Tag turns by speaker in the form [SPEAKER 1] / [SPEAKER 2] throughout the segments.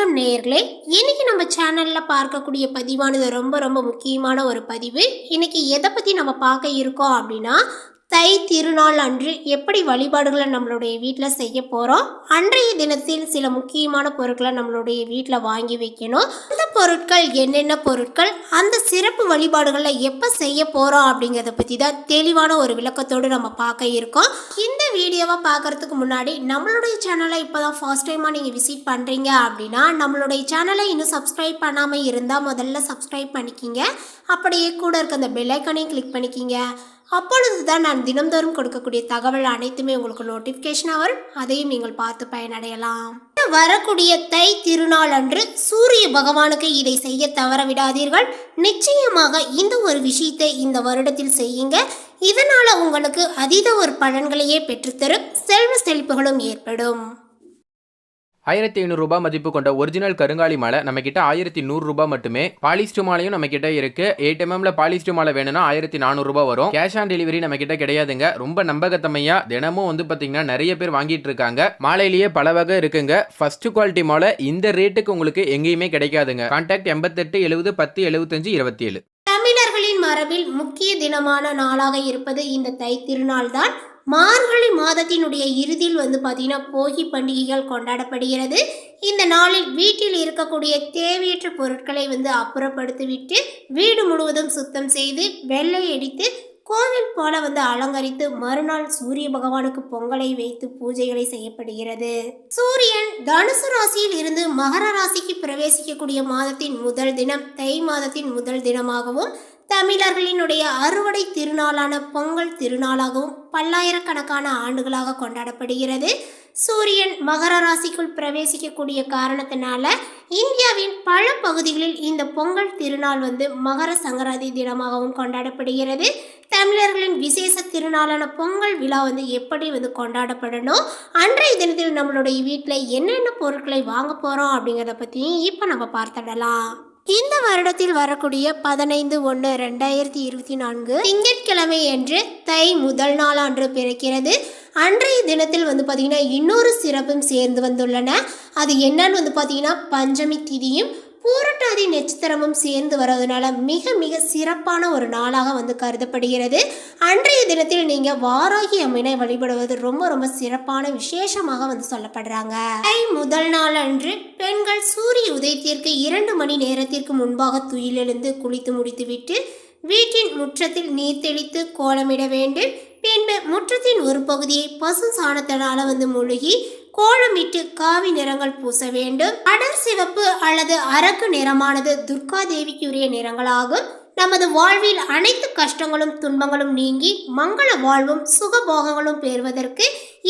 [SPEAKER 1] வணக்கம் நேயர்களே. இன்னைக்கு நம்ம சேனல்ல பார்க்கக்கூடிய பதிவானது ரொம்ப ரொம்ப முக்கியமான ஒரு பதிவு. இன்னைக்கு எதை பத்தி நம்ம பார்க்க இருக்கோம் அப்படின்னா தை திருநாள் அன்று எப்படி வழிபாடுகளை நம்மளுடைய வீட்டில் செய்ய போகிறோம் அன்றைய தினத்தில் சில முக்கியமான பொருட்களை நம்மளுடைய வீட்டில் வாங்கி வைக்கணும். அந்த பொருட்கள் என்னென்ன பொருட்கள்? அந்த சிறப்பு வழிபாடுகளை எப்போ செய்ய போகிறோம் அப்படிங்கிறத பற்றி தான் தெளிவான ஒரு விளக்கத்தோடு நம்ம பார்க்க இருக்கோம். இந்த வீடியோவை பார்க்கறதுக்கு முன்னாடி நம்மளுடைய சேனலை இப்போ தான் ஃபர்ஸ்ட் டைமாக நீங்கள் விசிட் பண்ணுறீங்க அப்படின்னா நம்மளுடைய சேனலை இன்னும் சப்ஸ்கிரைப் பண்ணாமல் இருந்தால் முதல்ல சப்ஸ்கிரைப் பண்ணிக்கிங்க. அப்படியே கூட இருக்க அந்த பெல்லைக்கனையும் கிளிக் பண்ணிக்கிங்க. அப்பொழுது தான் நான் தினம்தோறும் கொடுக்கக்கூடிய தகவல் அனைத்துமே உங்களுக்கு நோட்டிஃபிகேஷனாக வரும். அதையும் நீங்கள் பார்த்து பயனடையலாம். வரக்கூடிய தை திருநாள் அன்று சூரிய பகவானுக்கு இதை செய்ய தவற விடாதீர்கள். நிச்சயமாக இந்த ஒரு விஷயத்தை இந்த வருடத்தில் செய்யுங்க. இதனால் உங்களுக்கு அதீத ஒரு பலன்களையே பெற்றுத்தரும். செல்வ செழிப்புகளும் ஏற்படும்.
[SPEAKER 2] ஆயிரத்தி ஐநூறுரூபா மதிப்பு கொண்ட ஒரிஜினல் கருங்காலி மாலை நம்ம கிட்ட ஆயிரத்தி நூறுரூபா மட்டுமே. பாலிஸ்டு மாலையும் நம்ம கிட்ட இருக்கு எயிட் எம்எம்ல பாலிஸ்டு மாலை வேணும்னா ஆயிரத்தி நானூறுரூபா வரும். கேஷ் ஆன் டெலிவரி நம்ம கிட்ட கிடையாதுங்க. ரொம்ப நம்பகத்தமையா தினமும் வந்து பாத்தீங்கன்னா நிறைய பேர் வாங்கிட்டு இருக்காங்க. மாலையிலேயே பல வகை இருக்குங்க. ஃபர்ஸ்ட் குவாலிட்டி மாலை இந்த ரேட்டுக்கு உங்களுக்கு எங்கேயுமே கிடைக்காதுங்க. கான்டாக்ட் எண்பத்தெட்டு எழுபது பத்து எழுபத்தஞ்சு இருபத்தி ஏழு
[SPEAKER 1] தமிழர்களின் மரபில் முக்கிய தினமான நாளாக இருப்பது இந்த தை திருநாள் தான் மார்கழி மாதத்தினுடைய இறுதியில் வந்து பார்த்தீங்கன்னா போகி பண்டிகைகள் கொண்டாடப்படுகிறது. இந்த நாளில் வீட்டில் இருக்கக்கூடிய தேவையற்ற பொருட்களை வந்து அப்புறப்படுத்திவிட்டு வீடு முழுவதும் சுத்தம் செய்து வெள்ளை அடித்து கோவில் போல வந்து அலங்கரித்து மறுநாள் சூரிய பகவானுக்கு பொங்கலை வைத்து பூஜைகளை செய்யப்படுகிறது. சூரியன் தனுசு ராசியில் இருந்து மகர ராசிக்கு பிரவேசிக்கக்கூடிய மாதத்தின் முதல் தினம் தை மாதத்தின் முதல் தினமாகவும் தமிழர்களினுடைய அறுவடை திருநாளான பொங்கல் திருநாளாகவும் பல்லாயிரக்கணக்கான ஆண்டுகளாக கொண்டாடப்படுகிறது. சூரியன் மகர ராசிக்குள் பிரவேசிக்கக்கூடிய காரணத்தினால இந்தியாவின் பல பகுதிகளில் இந்த பொங்கல் திருநாள் வந்து மகர சங்கராதி தினமாகவும் கொண்டாடப்படுகிறது. தமிழர்களின் விசேஷ திருநாளான பொங்கல் விழா வந்து எப்படி வந்து கொண்டாடப்படணும்? அன்றைய தினத்தில் நம்மளுடைய வீட்டில் என்னென்ன பொருட்களை வாங்க போகிறோம் அப்படிங்கிறத பற்றியும் இப்போ நம்ம பார்த்துடலாம். இந்த வருடத்தில் வரக்கூடிய பதினைந்து ஒன்று ரெண்டாயிரத்தி இருபத்தி நான்கு திங்கட்கிழமை என்று தை முதல் நாள் அன்று பிறக்கிறது. அன்றைய தினத்தில் வந்து பார்த்திங்கன்னா இன்னொரு சிறப்பும் சேர்ந்து வந்துள்ளன. அது என்னன்னு வந்து பார்த்திங்கன்னா பஞ்சமி திதியும் பூரட்டாதி நட்சத்திரமும் சேர்ந்து வர்றதுனால மிக மிக சிறப்பான ஒரு நாளாக வந்து கருதப்படுகிறது. அன்றைய தினத்தில் நீங்கள் வாராகி அம்மனை வழிபடுவது ரொம்ப ரொம்ப சிறப்பான விசேஷமாக வந்து சொல்லப்படுறாங்க. முதல் நாள் அன்று பெண்கள் சூரிய உதயத்திற்கு இரண்டு மணி நேரத்திற்கு முன்பாக துயிலெழுந்து குளித்து முடித்துவிட்டு வீட்டின் முற்றத்தில் நீர் தெளித்து கோலமிட வேண்டும். பின்பு முற்றத்தின் ஒரு பகுதியை பசு சாணத்தினால வந்து முழுகி கோலமிட்டு காவி நிறங்கள் பூச வேண்டும். அடர் சிவப்பு அல்லது அரக்கு நிறமானது துர்கா தேவிக்குரிய நிறங்களாகும். நமது வாழ்வில் அனைத்து கஷ்டங்களும் துன்பங்களும் நீங்கி மங்கள வாழ்வும் சுகபோகங்களும் பெறுவதற்கு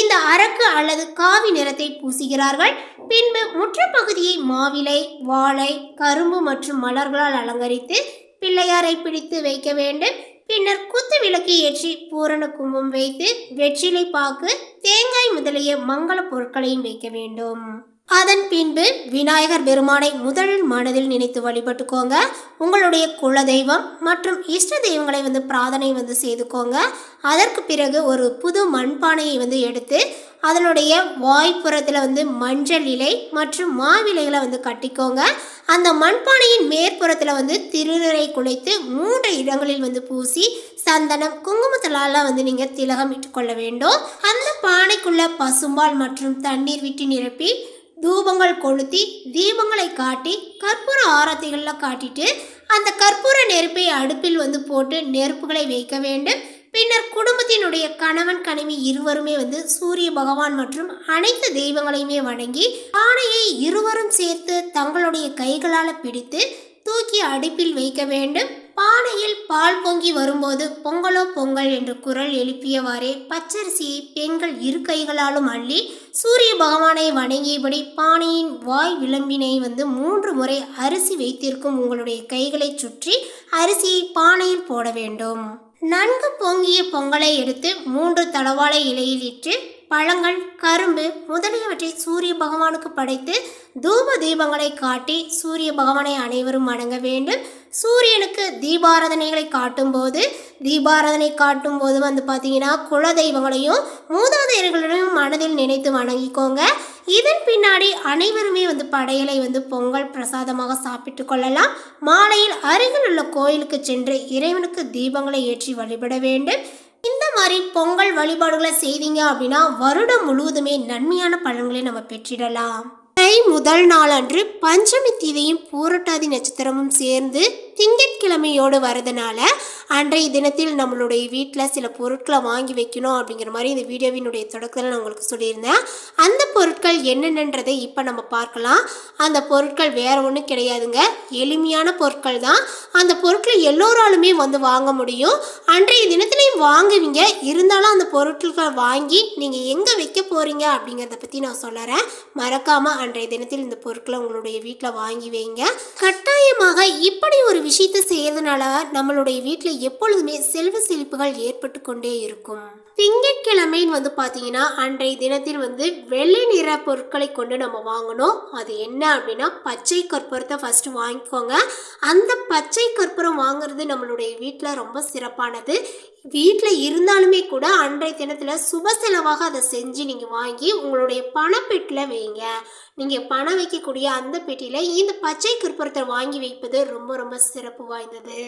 [SPEAKER 1] இந்த அரக்கு அல்லது காவி நிறத்தை பூசுகிறார்கள். பின்பு முற்றப்பகுதியை மாவிலை வாழை கரும்பு மற்றும் மலர்களால் அலங்கரித்து பிள்ளையாரை பிடித்து வைக்க வேண்டும். பின்னர் குத்து விளக்கு ஏற்றி பூரண கும்பம் வைத்து வெற்றிலை பாக்கு தேங்காய் முதலிய மங்கள பொருட்களையும் வைக்க வேண்டும். அதன் பின்பு விநாயகர் பெருமானை முதலில் மனதில் நினைத்து வழிபட்டுக்கோங்க. உங்களுடைய குல தெய்வம் மற்றும் இஷ்ட தெய்வங்களை வந்து பிரார்த்தனை வந்து செய்துக்கோங்க. அதற்கு பிறகு ஒரு புது மண்பானையை வந்து எடுத்து அதனுடைய வாய்ப்புறத்தில் வந்து மஞ்சள் இலை மற்றும் மாவிலைகளை வந்து கட்டிக்கோங்க. அந்த மண்பானையின் மேற்புறத்தில் வந்து திருநரை குலைத்து மூன்று இடங்களில் வந்து பூசி சந்தனம் குங்குமத்தலாலாம் வந்து நீங்கள் திலகம் இட்டுக்கொள்ள வேண்டும். அந்த பானைக்குள்ள பசும்பால் மற்றும் தண்ணீர் விட்டு நிரப்பி தூபங்கள் கொளுத்தி தீபங்களை காட்டி கற்பூர ஆரத்திகளில் காட்டிட்டு அந்த கற்பூர நெருப்பை அடுப்பில் வந்து போட்டு நெருப்புகளை வைக்க வேண்டும். பின்னர் குடும்பத்தினுடைய கணவன் கனிவி இருவருமே வந்து சூரிய பகவான் மற்றும் அனைத்து தெய்வங்களையுமே வணங்கி பானையை இருவரும் சேர்த்து தங்களுடைய கைகளால் பிடித்து தூக்கி அடுப்பில் வைக்க வேண்டும். பானையில் பால் பொங்கி வரும்போது பொங்கலோ பொங்கல் என்று குரல் எழுப்பியவாறே பச்சரிசியை பெண்கள் இரு கைகளாலும் அள்ளி சூரிய பகவானை வணங்கியபடி பானையின் வாய் விளம்பினை வந்து மூன்று முறை அரிசி வைத்திருக்கும் உங்களுடைய கைகளை சுற்றி அரிசியை பானையில் போட வேண்டும். நன்கு பொங்கிய பொங்கலை எடுத்து மூன்று தளவாழை இலையில் இட்டு பழங்கள் கரும்பு முதலியவற்றை சூரிய பகவானுக்கு படைத்து தூப தீபங்களை காட்டி சூரிய பகவானை அனைவரும் வணங்க வேண்டும். சூரியனுக்கு தீபாராதனைகளை காட்டும்போது தீபாராதனை காட்டும் போது வந்து பார்த்தீங்கன்னா குல தெய்வங்களையும் மூதாதையர்களையும் மனதில் நினைத்து வணங்கிக்கோங்க. இதன் பின்னாடி அனைவருமே வந்து படையலை வந்து பொங்கல் பிரசாதமாக சாப்பிட்டு கொள்ளலாம். மாலையில் அருகில் உள்ள கோயிலுக்கு சென்று இறைவனுக்கு தீபங்களை ஏற்றி வழிபட வேண்டும். மாதிரி பொங்கல் வழிபாடுகளை செய்தீங்க அப்படின்னா வருடம் முழுவதுமே நன்மையான பலன்களை நம்ம பெற்றிடலாம். தை முதல் நாளன்று பஞ்சமி தீதையும் பூரட்டாதி நட்சத்திரமும் சேர்ந்து திங்கட்கிழமையோடு வரதுனால அன்றைய தினத்தில் நம்மளுடைய வீட்டில் சில பொருட்களை வாங்கி வைக்கணும் அப்படிங்கிற மாதிரி இந்த வீடியோவினுடைய தொடக்கத்தில் நான் உங்களுக்கு சொல்லியிருந்தேன். அந்த பொருட்கள் என்னென்னன்றதை இப்போ நம்ம பார்க்கலாம். அந்த பொருட்கள் வேறு ஒன்றும் கிடையாதுங்க. எளிமையான பொருட்கள் தான். அந்த பொருட்களை எல்லோராலுமே வந்து வாங்க முடியும். அன்றைய தினத்துலையும் வாங்குவீங்க. இருந்தாலும் அந்த பொருட்களை வாங்கி நீங்கள் எங்கே வைக்க போகிறீங்க அப்படிங்கிறத பற்றி நான் சொல்லுறேன் மறக்காமல் அன்றைய தினத்தில் இந்த பொருட்களை உங்களுடைய வீட்டில் வாங்கி வைங்க. கட்டாயமாக இப்படி ஒரு விஷயத்தை செய்யறதுனால நம்மளுடைய வீட்டில் எப்பொழுதுமே செல்வ செழிப்புகள் ஏற்பட்டு கொண்டே இருக்கும். திங்கட்கிழமைன்னு வந்து பார்த்தீங்கன்னா அன்றைய தினத்தில் வந்து வெள்ளை நிற பொருட்களை கொண்டு நம்ம வாங்கணும். அது என்ன அப்படின்னா பச்சை கற்பூரத்தை ஃபஸ்ட்டு வாங்கிக்கோங்க. அந்த பச்சை கற்பூரம் வாங்குறது நம்மளுடைய வீட்டில் ரொம்ப சிறப்பானது. வீட்டில் இருந்தாலுமே கூட அன்றைய தினத்தில் சுப செலவாக அதை செஞ்சு நீங்கள் வாங்கி உங்களுடைய பணப்பெட்டில் வைங்க. நீங்கள் பணம் வைக்கக்கூடிய அந்த பெட்டியில் இந்த பச்சை கற்பூரத்தை வாங்கி வைப்பது ரொம்ப ரொம்ப சிறப்பு வாய்ந்தது.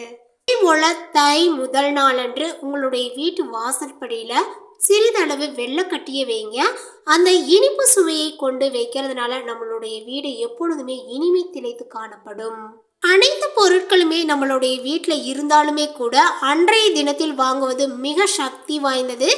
[SPEAKER 1] போல தை முதல் நாளன்று உங்களுடைய வீட்டு வாசற்படியில் சிறிதளவு வெள்ளக்கட்டியை வைங்க. அந்த இனிப்பு சுவையை கொண்டு வைக்கிறதுனால நம்மளுடைய வீடு எப்பொழுதுமே இனிமை திளைத்து காணப்படும். அனைத்து பொருட்களுமே நம்மளுடைய வீட்டில் இருந்தாலுமே கூட அன்றைய தினத்தில் வாங்குவது மிக சக்தி வாய்ந்தது.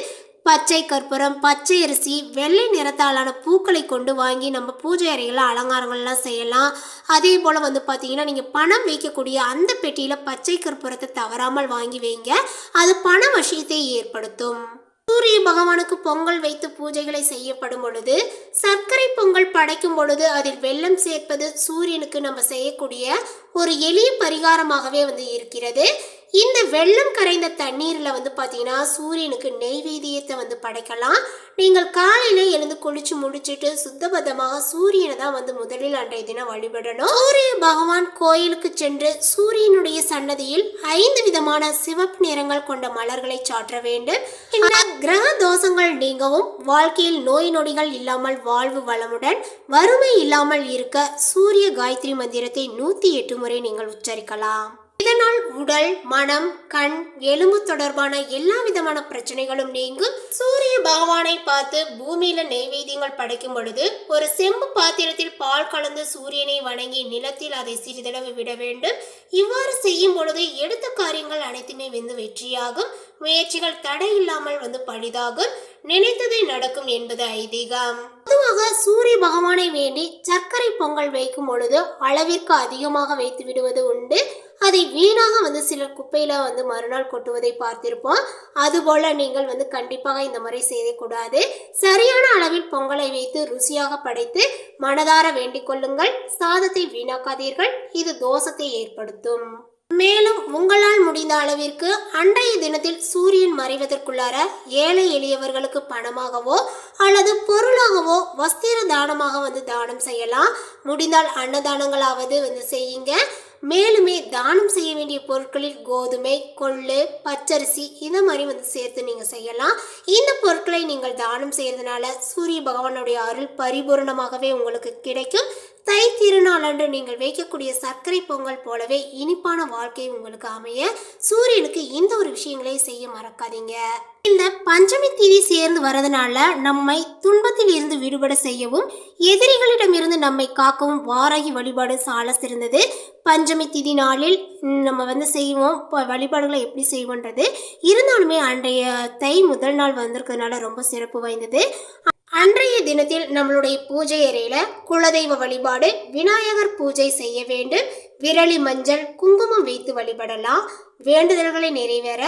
[SPEAKER 1] பச்சை கற்பூரம் பச்சை அரிசி வெள்ளை நிறத்தாலான பூக்களை கொண்டு வாங்கி நம்ம பூஜை அறைகளில் அலங்காரங்கள்லாம் செய்யலாம். அதே போல் வந்து பார்த்தீங்கன்னா நீங்கள் பணம் வைக்கக்கூடிய அந்த பெட்டியில் பச்சை கற்பூரத்தை தவறாமல் வாங்கி வைங்க. அது பண வசியத்தை ஏற்படுத்தும். சூரிய பகவானுக்கு பொங்கல் வைத்து பூஜைகளை செய்யப்படும் பொழுது சர்க்கரை பொங்கல் படைக்கும் பொழுது அதில் வெள்ளம் சேர்ப்பது சூரியனுக்கு நம்ம செய்யக்கூடிய ஒரு எளிய பரிகாரமாகவே வந்து இருக்கிறது. இந்த வெள்ளம் கரைந்த தண்ணீரில் வந்து பார்த்தீங்கன்னா சூரியனுக்கு நெய்வேதியத்தை வந்து படைக்கலாம். நீங்கள் காலையில் எழுந்து குளிச்சு முடிச்சுட்டு சுத்தபத்தமாக சூரியனை தான் வந்து முதலில் அன்றைய தினம் வழிபடணும். சூரிய பகவான் கோயிலுக்கு சென்று சூரியனுடைய சன்னதியில் ஐந்து விதமான சிவப்பு நிறங்கள் கொண்ட மலர்களை சாற்ற வேண்டும். இந்த கிரக தோஷங்கள் நீங்கவும் வாழ்க்கையில் நோய் நொடிகள் இல்லாமல் வாழ்வு வளமுடன் வறுமை இல்லாமல் இருக்க சூரிய காயத்ரி மந்திரத்தை நூற்றி எட்டு முறை நீங்கள் உச்சரிக்கலாம். இதனால் உடல் மனம் கண் எலும்பு தொடர்பான எல்லா விதமான பிரச்சனைகளும் நீங்கும். சூரிய பகவானை பார்த்து பூமியில நெய்வேத்தியங்கள் படைக்கும் பொழுது ஒரு செம்பு பாத்திரத்தில் பால் கலந்து சூரியனை வணங்கி நிலத்தில் அதை சிறிதளவு விட வேண்டும். இவ்வாறு செய்யும் பொழுது எடுத்த காரியங்கள் அனைத்துமே வந்து வெற்றியாகும். முயற்சிகள் தடை இல்லாமல் வந்து பழிதாகும். நினைத்ததை நடக்கும் என்பது ஐதீகம். பொதுவாக சூரிய பகவானை வேண்டி சர்க்கரை பொங்கல் வைக்கும் பொழுது அளவிற்கு அதிகமாக வைத்து விடுவது உண்டு. அதை வீணாக வந்து சிலர் குப்பையில் வந்து மறுநாள் கொட்டுவதை பார்த்திருப்போம். அதுபோல் நீங்கள் வந்து கண்டிப்பாக இந்த முறை செய்யக்கூடாது சரியான அளவில் பொங்கலை வைத்து ருசியாக படைத்து மனதார வேண்டிக் கொள்ளுங்கள். சாதத்தை வீணாக்காதீர்கள். இது தோஷத்தை ஏற்படுத்தும். மேலும் உங்களால் முடிந்த அளவிற்கு அன்றைய தினத்தில் சூரியன் மறைவதற்குள்ளார ஏழை எளியவர்களுக்கு பணமாகவோ அல்லது பொருளாகவோ வஸ்திர தானமாக வந்து தானம் செய்யலாம். முடிந்தால் அன்னதானங்களாவது வந்து செய்யுங்க. மேலுமே தானம் செய்ய வேண்டிய பொருட்களில் கோதுமை கொள்ளு பச்சரிசி இந்த மாதிரி வந்து சேர்த்து நீங்கள் செய்யலாம். இந்த பொருட்களை நீங்கள் தானம் செய்யறதுனால சூரிய பகவானுடைய அருள் பரிபூரணமாகவே உங்களுக்கு கிடைக்கும். தை திருநாள் அன்று நீங்கள் வைக்கக்கூடிய சர்க்கரை பொங்கல் போலவே இனிப்பான வாழ்க்கை உங்களுக்கு அமைய சூரியனுக்கு இந்த ஒரு விஷயங்களை செய்ய மறக்காதீங்க. இந்த பஞ்சமி தீதி சேர்ந்து வரதுனால நம்மை துன்பத்தில் இருந்து விடுபட செய்யவும் எதிரிகளிடமிருந்து நம்மை காக்கவும் வாராகி வழிபாடு சால சிறந்தது. பஞ்சமி திதி நாளில் நம்ம வந்து செய்வோம் இப்போ வழிபாடுகளை எப்படி செய்வோன்றது. இருந்தாலுமே அன்றைய தை முதல் நாள் வந்திருக்கிறதுனால ரொம்ப சிறப்பு வாய்ந்தது. அன்றைய தினத்தில் நம்மளுடைய பூஜை அறையில குலதெய்வ வழிபாடு விநாயகர் பூஜை செய்ய வேண்டும் விரலி மஞ்சள் குங்குமம் வைத்து வழிபடலாம். வேண்டுதல்களை நிறைவேற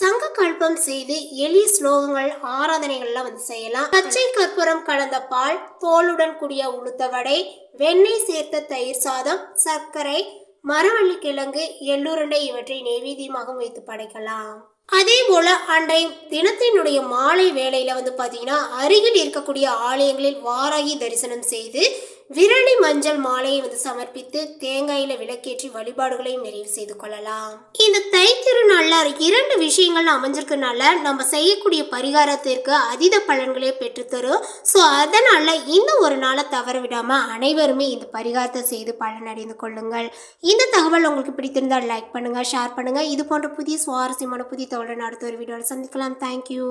[SPEAKER 1] சங்க கல்பம் செய்து எளிய ஸ்லோகங்கள் ஆராதனைகள்லாம் வந்து செய்யலாம். பச்சை கற்பூரம் கலந்த பால் தோலுடன் கூடிய உளுத்த வடை வெண்ணெய் சேர்த்த தயிர் சாதம் சர்க்கரை மரவள்ளி கிழங்கு எள்ளுருண்டை இவற்றை நெய்வேத்தியமாக வைத்து படைக்கலாம். அதே போல அன்றைய தினத்தினுடைய மாலை வேலையில் வந்து பார்த்தீங்கன்னா அருகில் இருக்கக்கூடிய ஆலயங்களில் வாராகி தரிசனம் செய்து விரலி மஞ்சள் மாலையை வந்து சமர்ப்பித்து தேங்காயில விளக்கேற்றி வழிபாடுகளையும் நிறைவு செய்து கொள்ளலாம். இந்த தை திருநாள்ல இரண்டு விஷயங்கள் அமைஞ்சிருக்கனால நம்ம செய்யக்கூடிய பரிகாரத்திற்கு அதீத பலன்களே பெற்றுத்தரும் ஸோ அதனால இந்த ஒரு நாளை தவற விடாம அனைவருமே இந்த பரிகாரத்தை செய்து பலனடைந்து கொள்ளுங்கள். இந்த தகவல் உங்களுக்கு பிடித்திருந்தால் லைக் பண்ணுங்க ஷேர் பண்ணுங்க. இது போன்ற புதிய சுவாரஸ்யமான புதிய தகவலை அடுத்த ஒரு வீடியோவில் சந்திக்கலாம். தேங்க்யூ